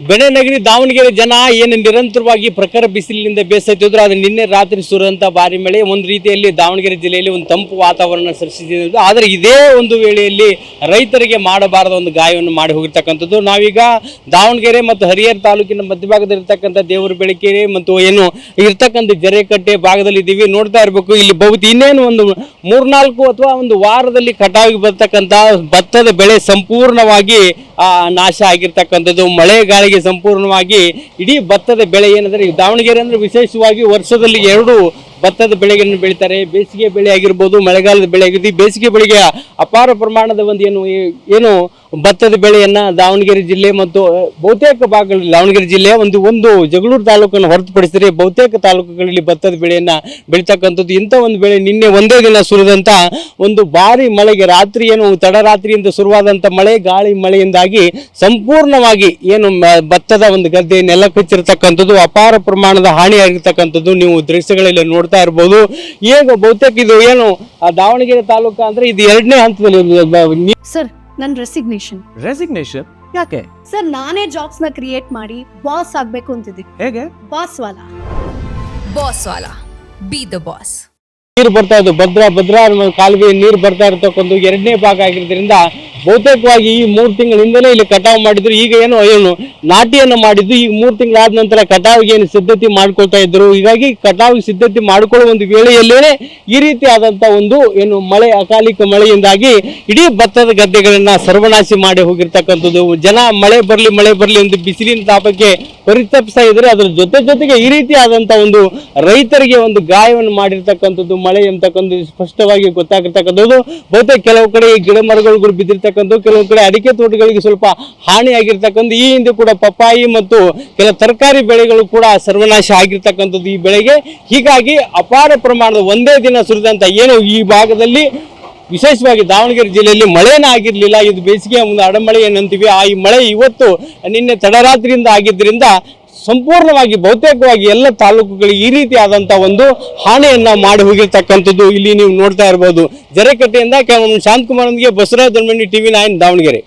ಬೆಳೆನಗರಿ ದಾವಣಗೆರೆ ಜನ ಏನು ನಿರಂತರವಾಗಿ ಪ್ರಖರ ಬಿಸಿಲಿನಿಂದ ಬೇಸತ್ತಿದ್ರು ಅದು ನಿನ್ನೆ ರಾತ್ರಿ ಸುರಿದಂಥ ಭಾರಿ ಮಳೆ ಒಂದು ರೀತಿಯಲ್ಲಿ ದಾವಣಗೆರೆ ಜಿಲ್ಲೆಯಲ್ಲಿ ಒಂದು ತಂಪು ವಾತಾವರಣ ಸೃಷ್ಟಿಸಿದೆ ಆದರೆ ಇದೇ ಒಂದು ವೇಳೆಯಲ್ಲಿ ರೈತರಿಗೆ ಮಾಡಬಾರದ ಒಂದು ಗಾಯವನ್ನು ಮಾಡಿ ಹೋಗಿರ್ತಕ್ಕಂಥದ್ದು. ನಾವೀಗ ದಾವಣಗೆರೆ ಮತ್ತು ಹರಿಹರ ತಾಲೂಕಿನ ಮಧ್ಯಭಾಗದಲ್ಲಿರ್ತಕ್ಕಂಥ ದೇವರ ಬೆಳಕೆರೆ ಮತ್ತು ಏನು ಇರ್ತಕ್ಕಂಥ ಜರೆಕಟ್ಟೆ ಭಾಗದಲ್ಲಿ ಇದ್ದೀವಿ ನೋಡ್ತಾ ಇರಬೇಕು, ಇಲ್ಲಿ ಬಹುತ್ ಇನ್ನೇನು ಒಂದು ಮೂರ್ನಾಲ್ಕು ಅಥವಾ ಒಂದು ವಾರದಲ್ಲಿ ಕಟಾವಿಗೆ ಬರ್ತಕ್ಕಂಥ ಭತ್ತದ ಬೆಳೆ ಸಂಪೂರ್ಣವಾಗಿ ನಾಶ ಆಗಿರ್ತಕ್ಕಂಥದ್ದು. ಮಳೆ ಗಾಳಿಗೆ ಸಂಪೂರ್ಣವಾಗಿ ಇಡೀ ಭತ್ತದ ಬೆಳೆ ಏನಂದರೆ ದಾವಣಗೆರೆ ಅಂದರೆ ವಿಶೇಷವಾಗಿ ವರ್ಷದಲ್ಲಿ ಎರಡು ಭತ್ತದ ಬೆಳೆಗಳನ್ನು ಬೆಳೀತಾರೆ. ಬೇಸಿಗೆ ಬೆಳೆ ಆಗಿರ್ಬೋದು, ಮಳೆಗಾಲದ ಬೆಳೆ ಆಗಿರ್ಬೋದು ಬೇಸಿಗೆ ಬೆಳೆಗೆ ಅಪಾರ ಪ್ರಮಾಣದ ಒಂದು ಏನು ಏನು ಭತ್ತದ ಬೆಳೆಯನ್ನ ದಾವಣಗೆರೆ ಜಿಲ್ಲೆ ಮತ್ತು ಬಹುತೇಕ ಭಾಗಗಳಲ್ಲಿ, ದಾವಣಗೆರೆ ಜಿಲ್ಲೆಯ ಒಂದು ಒಂದು ಜಗಳೂರು ತಾಲೂಕನ್ನು ಹೊರತುಪಡಿಸಿದರೆ ಬಹುತೇಕ ತಾಲೂಕುಗಳಲ್ಲಿ ಭತ್ತದ ಬೆಳೆಯನ್ನ ಬೆಳೀತಕ್ಕಂಥದ್ದು, ಇಂಥ ಒಂದು ಬೆಳೆ ನಿನ್ನೆ ಒಂದೇ ದಿನ ಸುರಿದಂತ ಒಂದು ಭಾರಿ ಮಳೆಗೆ ರಾತ್ರಿ ಏನು ತಡರಾತ್ರಿಯಿಂದ ಶುರುವಾದಂಥ ಮಳೆ, ಗಾಳಿ ಮಳೆಯಿಂದಾಗಿ ಸಂಪೂರ್ಣವಾಗಿ ಏನು ಭತ್ತದ ಒಂದು ಗದ್ದೆ ನೆಲ ಕಚ್ಚಿರತಕ್ಕಂಥದ್ದು ಅಪಾರ ಪ್ರಮಾಣದ ಹಾನಿಯಾಗಿರ್ತಕ್ಕಂಥದ್ದು ನೀವು ದೃಶ್ಯಗಳಲ್ಲಿ ನೋಡ್ತಾ ಇರ್ಬೋದು. ಈಗ ಬಹುತೇಕ ಇದು ಏನು ದಾವಣಗೆರೆ ತಾಲೂಕು ಅಂದ್ರೆ ಇದು ಎರಡನೇ ಹಂತದಲ್ಲಿ ಸರ್ ನನ್ನ ರೆಸಿಗ್ನೇಷನ್ ರೆಸಿಗ್ನೇಷನ್ ಯಾಕೆ? ಸರ್ ನಾನೇ ಜಾಬ್ಸ್ನ ಕ್ರಿಯೇಟ್ ಮಾಡಿ ಬಾಸ್ ಆಗ್ಬೇಕು ಅಂತಿದ್ದೀನಿ. ಹೇಗೆ? ಬಾಸ್ ವಾಲಾ. ಬಾಸ್ ವಾಲಾ. ಬಿ ದ ಬಾಸ್ ನೀರು ಬರ್ತಾ ಇದ್ದು, ಭದ್ರಾ ಭದ್ರಾ ಕಾಲುವೆ ನೀರು ಬರ್ತಾ ಇರತಕ್ಕಂಥ ಎರಡನೇ ಭಾಗ ಆಗಿರೋದ್ರಿಂದ ಬಹುತೇಕವಾಗಿ ಈ ಮೂರು ತಿಂಗಳಿಂದಲೇ ಇಲ್ಲಿ ಕಟಾವು ಮಾಡಿದ್ರು. ಈಗ ಏನು ಏನು, ನಾಟಿಯನ್ನು ಮಾಡಿದ್ದು ಈಗ ಮೂರು ತಿಂಗಳಾದ ನಂತರ ಕಟಾವಿಗೆ ಏನು ಸಿದ್ಧತೆ ಮಾಡ್ಕೊಳ್ತಾ ಇದ್ರು. ಹೀಗಾಗಿ ಕಟಾವಿಗೆ ಸಿದ್ಧತೆ ಮಾಡಿಕೊಳ್ಳುವ ಒಂದು ವೇಳೆಯಲ್ಲೇ ಈ ರೀತಿಯಾದಂಥ ಒಂದು ಏನು ಮಳೆ, ಅಕಾಲಿಕ ಮಳೆಯಿಂದಾಗಿ ಇಡೀ ಭತ್ತದ ಗದ್ದೆಗಳನ್ನ ಸರ್ವನಾಶಿ ಮಾಡಿ ಹೋಗಿರ್ತಕ್ಕಂಥದ್ದು. ಜನ ಮಳೆ ಬರಲಿ ಮಳೆ ಬರಲಿ ಒಂದು ಬಿಸಿಲಿನ ತಾಪಕ್ಕೆ ಪರಿತಪಿಸ್ತಾ ಇದ್ರೆ ಅದರ ಜೊತೆ ಜೊತೆಗೆ ಈ ರೀತಿಯಾದಂಥ ಒಂದು ರೈತರಿಗೆ ಒಂದು ಗಾಯವನ್ನು ಮಾಡಿರ್ತಕ್ಕಂಥದ್ದು. ಮಳೆ ಎಂತಕ್ಕಂಥ ಸ್ಪಷ್ಟವಾಗಿ ಗೊತ್ತಾಗಿರ್ತಕ್ಕಂಥದ್ದು ಬಹುತೇಕ ಕೆಲವು ಕಡೆ ಈ ಗಿಡ ಮರಗಳು ಬಿದ್ದಿರ್ತಕ್ಕಂಥ ಕೆಲವು ಕಡೆ ಅಡಿಕೆ ತೋಟಗಳಿಗೆ ಸ್ವಲ್ಪ ಹಾನಿಯಾಗಿರ್ತಕ್ಕಂಥ ಈ ಹಿಂದೆ ಕೂಡ ಪಪ್ಪಾಯಿ ಮತ್ತು ಕೆಲ ತರಕಾರಿ ಬೆಳೆಗಳು ಕೂಡ ಸರ್ವನಾಶ ಆಗಿರ್ತಕ್ಕಂಥದ್ದು ಈ ಬೆಳೆಗೆ. ಹೀಗಾಗಿ ಅಪಾರ ಪ್ರಮಾಣದ ಒಂದೇ ದಿನ ಸುರಿದಂತ ಏನು ಈ ಭಾಗದಲ್ಲಿ ವಿಶೇಷವಾಗಿ ದಾವಣಗೆರೆ ಜಿಲ್ಲೆಯಲ್ಲಿ ಮಳೆನೇ ಆಗಿರಲಿಲ್ಲ. ಇದು ಬೇಸಿಗೆ ಒಂದು ಅಡಮಳೆ ಏನಂತೀವಿ. ಆ ಈ ಮಳೆ ಇವತ್ತು ನಿನ್ನೆ ತಡರಾತ್ರಿಯಿಂದ ಆಗಿದ್ದರಿಂದ ಸಂಪೂರ್ಣವಾಗಿ, ಬಹುತೇಕವಾಗಿ ಎಲ್ಲ ತಾಲೂಕುಗಳಿಗೆ ಈ ರೀತಿಯಾದಂಥ ಒಂದು ಹಾನಿಯನ್ನ ಮಾಡಿ ಹೋಗಿರ್ತಕ್ಕಂಥದ್ದು ಇಲ್ಲಿ ನೀವು ನೋಡ್ತಾ ಇರ್ಬೋದು. ಜರೆಕಟ್ಟೆಯಿಂದ ಶಾಂತಕುಮಾರ್ಗೆ Basavaraja T TV nine Davanagere.